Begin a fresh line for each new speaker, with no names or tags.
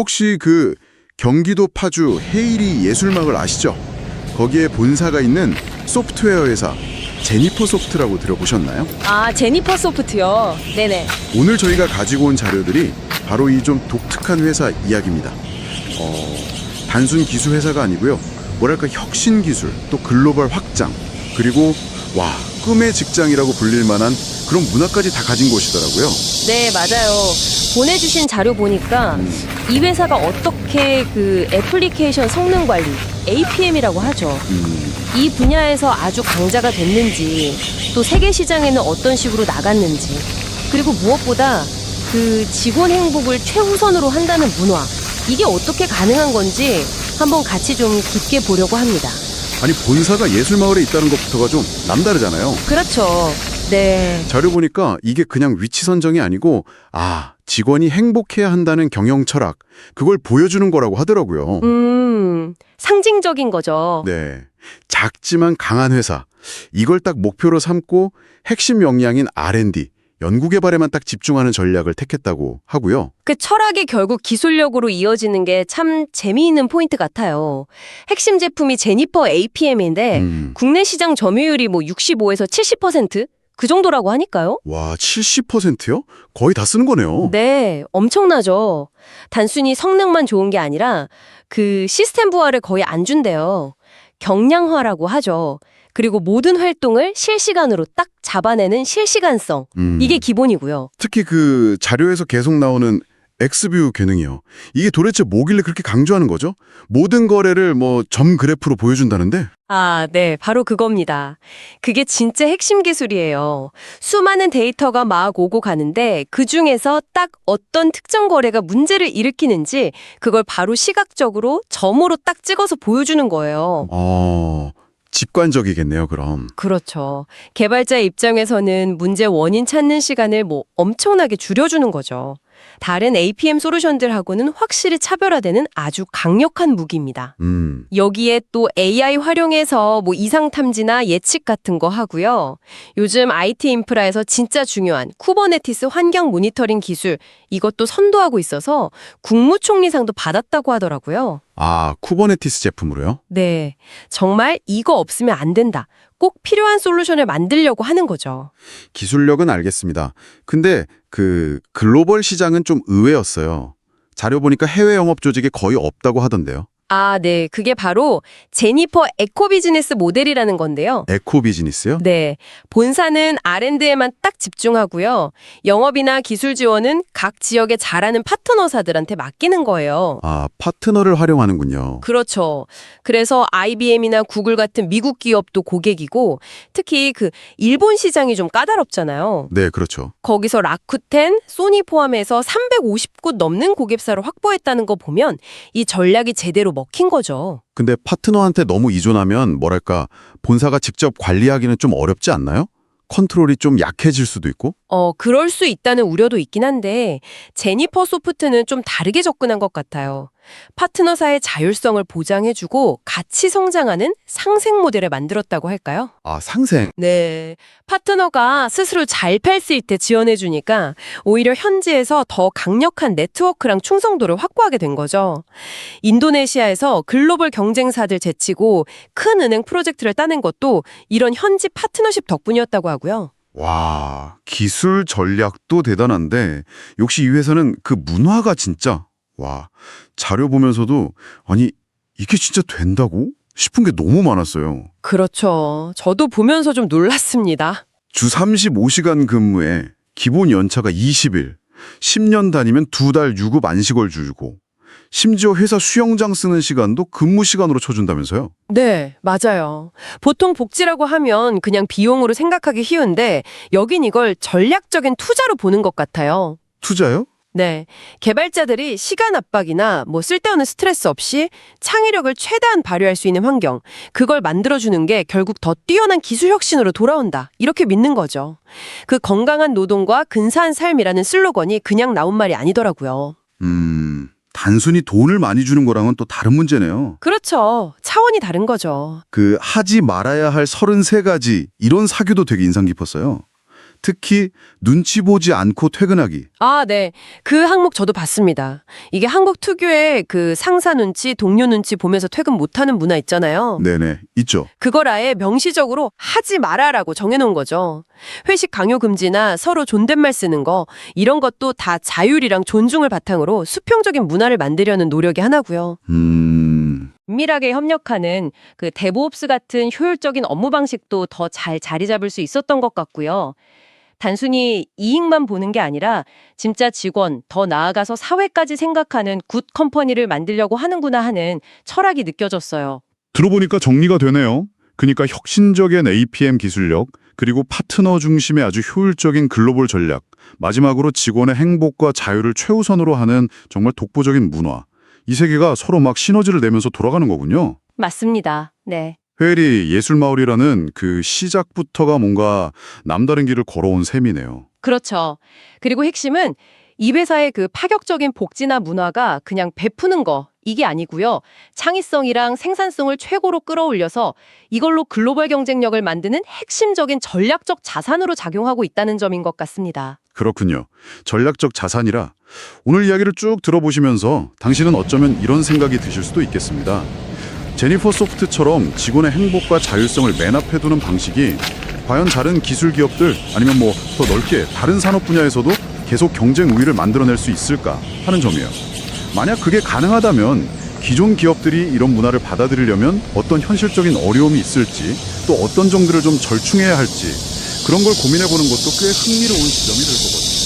혹시 그 경기도 파주 헤이리 예술막을 아시죠? 거기에 본사가 있는 소프트웨어 회사 제니퍼 소프트라고 들어보셨나요?
아, 제니퍼 소프트요. 네네.
오늘 저희가 가지고 온 자료들이 바로 이 좀 독특한 회사 이야기입니다. 어, 단순 기술 회사가 아니고요. 뭐랄까 혁신 기술, 또 글로벌 확장, 그리고 와 꿈의 직장이라고 불릴 만한 그런 문화까지 다 가진 곳이더라고요.
네, 맞아요. 보내주신 자료 보니까 이 회사가 어떻게 그 애플리케이션 성능 관리, APM이라고 하죠.
음,
이 분야에서 아주 강자가 됐는지, 또 세계 시장에는 어떤 식으로 나갔는지, 그리고 무엇보다 그 직원 행복을 최우선으로 한다는 문화, 이게 어떻게 가능한 건지 한번 같이 좀 깊게 보려고 합니다.
아니 본사가 예술마을에 있다는 것부터가 좀 남다르잖아요.
그렇죠. 네.
자료 보니까 이게 그냥 위치 선정이 아니고 아 직원이 행복해야 한다는 경영 철학 그걸 보여주는 거라고 하더라고요.
음, 상징적인 거죠.
네, 작지만 강한 회사 이걸 딱 목표로 삼고 핵심 역량인 R&D 연구개발에만 딱 집중하는 전략을 택했다고 하고요.
그 철학이 결국 기술력으로 이어지는 게 참 재미있는 포인트 같아요. 핵심 제품이 제니퍼 APM인데
음,
국내 시장 점유율이 뭐 65에서 70%? 그 정도라고 하니까요.
와 70%요? 거의 다 쓰는 거네요.
네, 엄청나죠. 단순히 성능만 좋은 게 아니라 그 시스템 부하를 거의 안 준대요. 경량화라고 하죠. 그리고 모든 활동을 실시간으로 딱 잡아내는 실시간성.
음,
이게 기본이고요.
특히 그 자료에서 계속 나오는 엑스뷰 기능이요. 이게 도대체 뭐길래 그렇게 강조하는 거죠? 모든 거래를 뭐 점 그래프로 보여준다는데?
아, 네, 바로 그겁니다. 그게 진짜 핵심 기술이에요. 수많은 데이터가 막 오고 가는데 그 중에서 딱 어떤 특정 거래가 문제를 일으키는지 그걸 바로 시각적으로 점으로 딱 찍어서 보여주는 거예요.
어, 직관적이겠네요, 그럼.
그렇죠. 개발자 입장에서는 문제 원인 찾는 시간을 뭐 엄청나게 줄여주는 거죠. 다른 APM 솔루션들하고는 확실히 차별화되는 아주 강력한 무기입니다.
음,
여기에 또 AI 활용해서 뭐 이상 탐지나 예측 같은 거 하고요. 요즘 IT 인프라에서 진짜 중요한 쿠버네티스 환경 모니터링 기술 이것도 선도하고 있어서 국무총리상도 받았다고 하더라고요.
아, 쿠버네티스 제품으로요?
네. 정말 이거 없으면 안 된다. 꼭 필요한 솔루션을 만들려고 하는 거죠.
기술력은 알겠습니다. 근데 그 글로벌 시장은 좀 의외였어요. 자료 보니까 해외 영업 조직이 거의 없다고 하던데요.
아, 네. 그게 바로 제니퍼 에코 비즈니스 모델이라는 건데요.
에코 비즈니스요?
네. 본사는 R&D에만 딱 집중하고요. 영업이나 기술 지원은 각 지역에 잘하는 파트너사들한테 맡기는 거예요.
아, 파트너를 활용하는군요.
그렇죠. 그래서 IBM이나 구글 같은 미국 기업도 고객이고 특히 그 일본 시장이 좀 까다롭잖아요.
네, 그렇죠.
거기서 라쿠텐, 소니 포함해서 350곳 넘는 고객사를 확보했다는 거 보면 이 전략이 제대로 먹힌 거죠.
근데 파트너한테 너무 의존하면 뭐랄까 본사가 직접 관리하기는 좀 어렵지 않나요? 컨트롤이 좀 약해질 수도 있고?
어, 그럴 수 있다는 우려도 있긴 한데 제니퍼 소프트는 좀 다르게 접근한 것 같아요. 파트너사의 자율성을 보장해주고 같이 성장하는 상생 모델을 만들었다고 할까요?
아, 상생.
네. 파트너가 스스로 잘팔수 있게 지원해주니까 오히려 현지에서 더 강력한 네트워크랑 충성도를 확보하게 된 거죠. 인도네시아에서 글로벌 경쟁사들 제치고 큰 은행 프로젝트를 따낸 것도 이런 현지 파트너십 덕분이었다고 하고요.
와, 기술 전략도 대단한데 역시 이 회사는 그 문화가 진짜 와, 자료 보면서도 아니 이게 진짜 된다고? 싶은 게 너무 많았어요.
그렇죠. 저도 보면서 좀 놀랐습니다.
주 35시간 근무에 기본 연차가 20일, 10년 다니면 두 달 유급 안식월 주고 심지어 회사 수영장 쓰는 시간도 근무 시간으로 쳐준다면서요?
네, 맞아요. 보통 복지라고 하면 그냥 비용으로 생각하기 쉬운데 여긴 이걸 전략적인 투자로 보는 것 같아요.
투자요?
네. 개발자들이 시간 압박이나 뭐 쓸데없는 스트레스 없이 창의력을 최대한 발휘할 수 있는 환경, 그걸 만들어주는 게 결국 더 뛰어난 기술 혁신으로 돌아온다. 이렇게 믿는 거죠. 그 건강한 노동과 근사한 삶이라는 슬로건이 그냥 나온 말이 아니더라고요.
음, 단순히 돈을 많이 주는 거랑은 또 다른 문제네요.
그렇죠. 차원이 다른 거죠.
그 하지 말아야 할 33가지 이런 사규도 되게 인상 깊었어요. 특히 눈치 보지 않고 퇴근하기.
아, 네. 그 항목 저도 봤습니다. 이게 한국 특유의 그 상사 눈치, 동료 눈치 보면서 퇴근 못하는 문화 있잖아요.
네네, 있죠.
그걸 아예 명시적으로 하지 마라라고 정해놓은 거죠. 회식 강요 금지나 서로 존댓말 쓰는 거 이런 것도 다 자율이랑 존중을 바탕으로 수평적인 문화를 만들려는 노력이 하나고요.
음,
은밀하게 협력하는 그 데브옵스 같은 효율적인 업무 방식도 더 잘 자리 잡을 수 있었던 것 같고요. 단순히 이익만 보는 게 아니라 진짜 직원, 더 나아가서 사회까지 생각하는 굿 컴퍼니를 만들려고 하는구나 하는 철학이 느껴졌어요.
들어보니까 정리가 되네요. 그러니까 혁신적인 APM 기술력, 그리고 파트너 중심의 아주 효율적인 글로벌 전략, 마지막으로 직원의 행복과 자유를 최우선으로 하는 정말 독보적인 문화. 이 세계가 서로 막 시너지를 내면서 돌아가는 거군요.
맞습니다. 네.
회리 예술마을이라는 그 시작부터가 뭔가 남다른 길을 걸어온 셈이네요.
그렇죠. 그리고 핵심은 이 회사의 그 파격적인 복지나 문화가 그냥 베푸는 거 이게 아니고요. 창의성이랑 생산성을 최고로 끌어올려서 이걸로 글로벌 경쟁력을 만드는 핵심적인 전략적 자산으로 작용하고 있다는 점인 것 같습니다.
그렇군요. 전략적 자산이라 오늘 이야기를 쭉 들어보시면서 당신은 어쩌면 이런 생각이 드실 수도 있겠습니다. 제니퍼 소프트처럼 직원의 행복과 자율성을 맨 앞에 두는 방식이 과연 다른 기술 기업들 아니면 뭐 더 넓게 다른 산업 분야에서도 계속 경쟁 우위를 만들어낼 수 있을까 하는 점이에요. 만약 그게 가능하다면 기존 기업들이 이런 문화를 받아들이려면 어떤 현실적인 어려움이 있을지 또 어떤 점들을 좀 절충해야 할지 그런 걸 고민해 보는 것도 꽤 흥미로운 지점이 될 거거든요.